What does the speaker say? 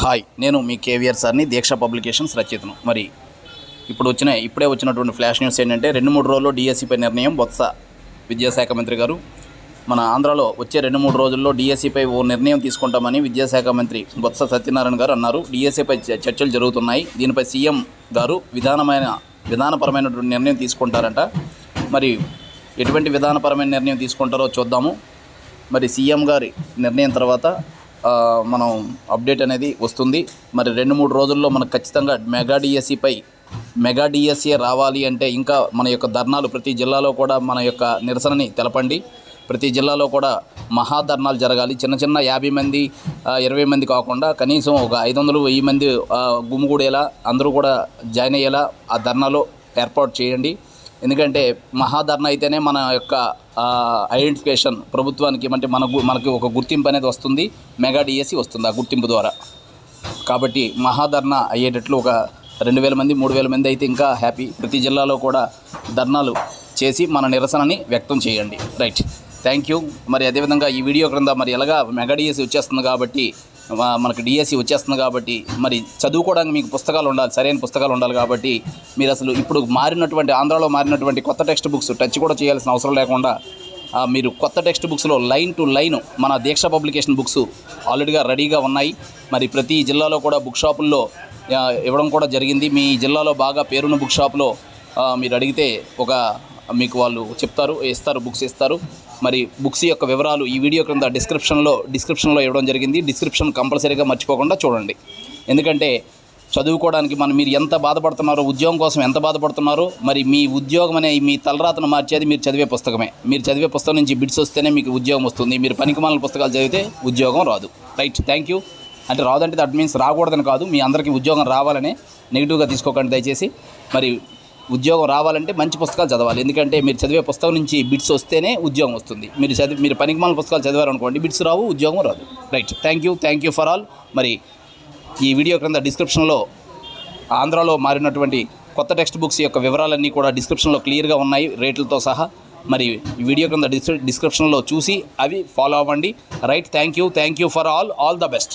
Hi నేను మీ కేవీఆర్ సార్ని దీక్ష publications రచయితను. మరి ఇప్పుడు వచ్చిన ఇప్పుడే వచ్చినటువంటి ఫ్లాష్ న్యూస్ ఏంటంటే రెండు మూడు రోజుల్లో డిఎస్సిపై నిర్ణయం బొత్స విద్యాశాఖ మంత్రి గారు. మన ఆంధ్రాలో వచ్చే రెండు మూడు రోజుల్లో డిఎస్సిపై ఓ నిర్ణయం తీసుకుంటామని విద్యాశాఖ మంత్రి బొత్స సత్యనారాయణ గారు అన్నారు. డిఎస్సిపై చర్చలు జరుగుతున్నాయి. దీనిపై సీఎం గారు విధానమైన విధానపరమైనటువంటి నిర్ణయం తీసుకుంటారంట. మరి ఎటువంటి విధానపరమైన నిర్ణయం తీసుకుంటారో చూద్దాము. మరి సీఎం గారి నిర్ణయం తర్వాత మనం అప్డేట్ అనేది వస్తుంది. మరి రెండు మూడు రోజుల్లో మనకు ఖచ్చితంగా మెగా డిఎస్సిపై మెగా డిఎస్సీ రావాలి అంటే ఇంకా మన యొక్క ధర్నాలు ప్రతి జిల్లాలో కూడా మన యొక్క నిరసనని తెలపండి. ప్రతి జిల్లాలో కూడా మహాధర్నాలు జరగాలి. చిన్న చిన్న యాభై మంది ఇరవై మంది కాకుండా కనీసం ఒక ఐదు వందలు వెయ్యి మంది ఆ, అందరూ కూడా జాయిన్ అయ్యేలా ఆ ధర్నాలో ఏర్పాటు చేయండి. ఎందుకంటే మహాధరణ అయితేనే మన యొక్క ఐడెంటిఫికేషన్ ప్రభుత్వానికి అంటే మనకు మనకి ఒక గుర్తింపు అనేది వస్తుంది మెగా డిఎస్సి వస్తుంది ఆ గుర్తింపు ద్వారా. కాబట్టి మహాధర్ణ అయ్యేటట్లు ఒక రెండు వేల మంది మూడు వేల మంది అయితే ఇంకా హ్యాపీ. ప్రతి జిల్లాలో కూడా ధర్నాలు చేసి మన నిరసనని వ్యక్తం చేయండి. రైట్. Thank you. మరి అదేవిధంగా ఈ వీడియో క్రింద మరి ఎలాగా మెగా డిఎస్సి వచ్చేస్తుంది కాబట్టి మనకు డిఎస్సి వచ్చేస్తుంది కాబట్టి మరి చదువుకోవడానికి మీకు పుస్తకాలు ఉండాలి సరైన పుస్తకాలు ఉండాలి కాబట్టి మీరు అసలు ఇప్పుడు మారినటువంటి ఆంధ్రాలో మారినటువంటి కొత్త టెక్స్ట్ బుక్స్ టచ్ కూడా చేయాల్సిన అవసరం లేకుండా మీరు కొత్త టెక్స్ట్ బుక్స్లో లైన్ టు లైన్ మన దీక్ష పబ్లికేషన్ బుక్స్ ఆల్రెడీగా రెడీగా ఉన్నాయి. మరి ప్రతి జిల్లాలో కూడా బుక్ షాపుల్లో ఇవ్వడం కూడా జరిగింది. మీ జిల్లాలో బాగా పేరున్న బుక్ షాప్లో మీరు అడిగితే ఒక మీకు వాళ్ళు చెప్తారు ఇస్తారు బుక్స్ ఇస్తారు మరి బుక్స్ యొక్క వివరాలు ఈ వీడియో క్రింద డిస్క్రిప్షన్లో డిస్క్రిప్షన్లో ఇవ్వడం జరిగింది. డిస్క్రిప్షన్ కంపల్సరీగా మర్చిపోకుండా చూడండి. ఎందుకంటే చదువుకోవడానికి మనం మీరు ఎంత బాధపడుతున్నారో ఉద్యోగం కోసం ఎంత బాధపడుతున్నారో మరి మీ ఉద్యోగం అనే మీ తలరాతను మార్చేది మీరు చదివే పుస్తకమే. మీరు చదివే పుస్తకం నుంచి బిడ్స్ వస్తేనే మీకు ఉద్యోగం వస్తుంది. మీరు పనికిమాలిన పుస్తకాలు చదివితే ఉద్యోగం రాదు. రైట్ థ్యాంక్ యూ అంటే రాదంటే దట్ మీన్స్ రాకూడదని కాదు. మీ అందరికీ ఉద్యోగం రావాలనే నెగిటివ్గా తీసుకోకండి దయచేసి. మరి ఉద్యోగం రావాలంటే మంచి పుస్తకాలు చదవాలి. ఎందుకంటే మీరు చదివే పుస్తకం నుంచి బిట్స్ వస్తేనే ఉద్యోగం వస్తుంది. మీరు చదివి మీరు పనికిమాలిన పుస్తకాలు చదివారనుకోండి బిట్స్ రావు ఉద్యోగం రాదు. Right thank you thank you for all మరి ఈ వీడియో క్రింద డిస్క్రిప్షన్లో ఆంధ్రాలో మారినటువంటి కొత్త టెక్స్ట్ బుక్స్ యొక్క వివరాలన్నీ కూడా డిస్క్రిప్షన్లో క్లియర్గా ఉన్నాయి రేట్లతో సహా. మరి ఈ వీడియో క్రింద డిస్క్రిప్షన్లో చూసి అవి ఫాలో అవ్వండి. Right thank you thank you for all all the best